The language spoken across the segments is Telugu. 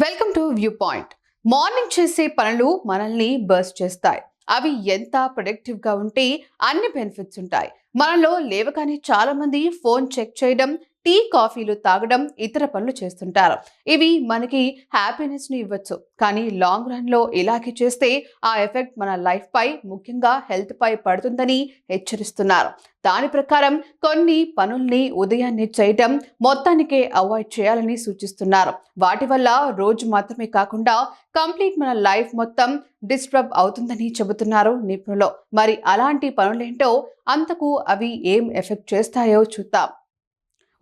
Welcome to view point morning చేసే పనులు మనల్ని బర్స్ట్ చేస్తాయి. అవి ఎంత ప్రొడక్టివ్గా ఉంటే అన్ని బెనిఫిట్స్ ఉంటాయి. మనలో లేవగానే చాలామంది ఫోన్ చెక్ చేయడం టీ కాఫీలు తాగడం ఇతర పనులు చేస్తుంటారు. ఇవి మనకి హ్యాపీనెస్ని ఇవ్వచ్చు. కానీ లాంగ్ రన్లో ఇలాగే చేస్తే ఆ ఎఫెక్ట్ మన లైఫ్ పై ముఖ్యంగా హెల్త్ పై పడుతుందని హెచ్చరిస్తున్నారు. దాని ప్రకారం కొన్ని పనుల్ని ఉదయాన్నే చేయటం మొత్తానికే అవాయిడ్ చేయాలని సూచిస్తున్నారు. వాటి వల్ల రోజు మాత్రమే కాకుండా కంప్లీట్ మన లైఫ్ మొత్తం డిస్టర్బ్ అవుతుందని చెబుతున్నారు నిపుణులు. మరి అలాంటి పనులేంటో అంతకు అవి ఏం ఎఫెక్ట్ చేస్తాయో చూద్దాం.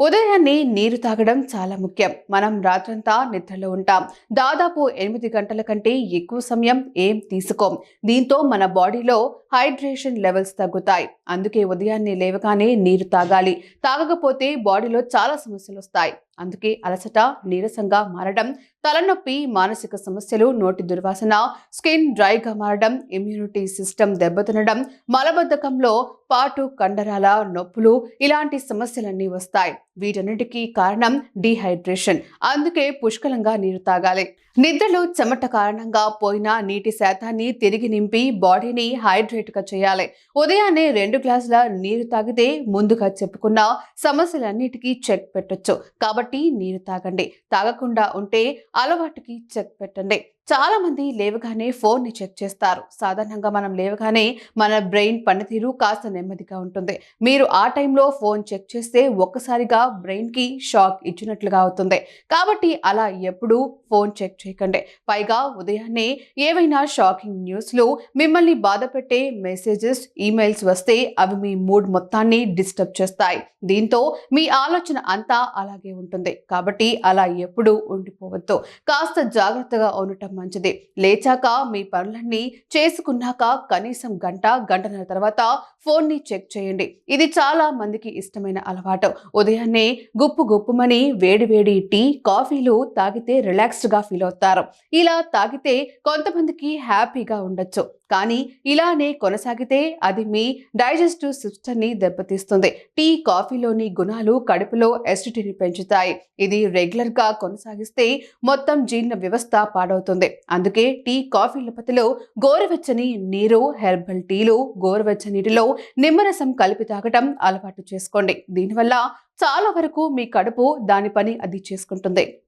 ఉదయాన్నే నీరు తాగడం చాలా ముఖ్యం. మనం రాత్రంతా నిద్రలో ఉంటాం. దాదాపు ఎనిమిది గంటల కంటే ఎక్కువ సమయం ఏం తీసుకోం. దీంతో మన బాడీలో హైడ్రేషన్ లెవెల్స్ తగ్గుతాయి. అందుకే ఉదయాన్నే లేవగానే నీరు తాగాలి. తాగకపోతే బాడీలో చాలా సమస్యలు వస్తాయి అందుకే అలసట నీరసంగా మారడం తలనొప్పి మానసిక సమస్యలు నోటి దుర్వాసన స్కిన్ డ్రైగా మారడం ఇమ్యూనిటీ సిస్టమ్ దెబ్బతినడం మలబద్ధకంలో పాటు కండరాల నొప్పులు ఇలాంటి సమస్యలన్నీ వస్తాయి. వీటన్నిటికీ కారణం డీహైడ్రేషన్. అందుకే పుష్కలంగా నీరు తాగాలి. నిద్రలో చెమట కారణంగా పోయిన నీటి శాతాన్ని తిరిగి నింపి బాడీని హైడ్రేట్గా చేయాలి. ఉదయాన్నే రెండు గ్లాసుల నీరు తాగితే ముందుగా చెప్పుకున్న సమస్యలన్నిటికీ చెక్ పెట్టొచ్చు. కాబట్టి నీరు తాగండి. తాగకుండా ఉంటే అలవాటుకి చెక్ పెట్టండి చాలా మంది లేవగానే ఫోన్ని చెక్ చేస్తారు. సాధారణంగా మనం లేవగానే మన బ్రెయిన్ పనితీరు కాస్త నెమ్మదిగా ఉంటుంది. మీరు ఆ టైంలో ఫోన్ చెక్ చేస్తే ఒక్కసారిగా బ్రెయిన్కి షాక్ ఇచ్చినట్లుగా అవుతుంది. కాబట్టి అలా ఎప్పుడూ ఫోన్ చెక్ చేయకండి. పైగా ఉదయాన్నే ఏవైనా షాకింగ్ న్యూస్లు మిమ్మల్ని బాధ పెట్టే మెసేజెస్ ఈమెయిల్స్ వస్తే అవి మీ మూడ్ మొత్తాన్ని డిస్టర్బ్ చేస్తాయి. దీంతో మీ ఆలోచన అంతా అలాగే ఉంటుంది. కాబట్టి అలా ఎప్పుడూ ఉండిపోవద్దు. కాస్త జాగ్రత్తగా ఉండటం మంచిది. లేచాక మీ పనులన్నీ చేసుకున్నాక కనీసం గంట గంటన్నర తర్వాత ఫోన్ని చెక్ చేయండి. ఇది చాలా మందికి ఇష్టమైన అలవాటు. ఉదయాన్నే గుప్పు గుప్పుమని వేడి వేడి టీ కాఫీలు తాగితే రిలాక్స్డ్గా ఫీల్ అవుతారు. ఇలా తాగితే కొంతమందికి హ్యాపీగా ఉండొచ్చు. కానీ ఇలానే కొనసాగితే అది మీ డైజెస్టివ్ సిస్టమ్ని దెబ్బతీస్తుంది. టీ కాఫీలోని గుణాలు కడుపులో ఎసిడిటీని పెంచుతాయి. ఇది రెగ్యులర్గా కొనసాగిస్తే మొత్తం జీర్ణ వ్యవస్థ పాడవుతుంది. అందుకే టీ కాఫీ లపతిలో గోరువెచ్చని నీరు హెర్బల్ టీలు గోరువెచ్చని నీటిలో నిమ్మరసం కలిపి తాగటం అలవాటు చేసుకోండి. దీనివల్ల చాలా వరకు మీ కడుపు దాని పని అది చేసుకుంటుంది.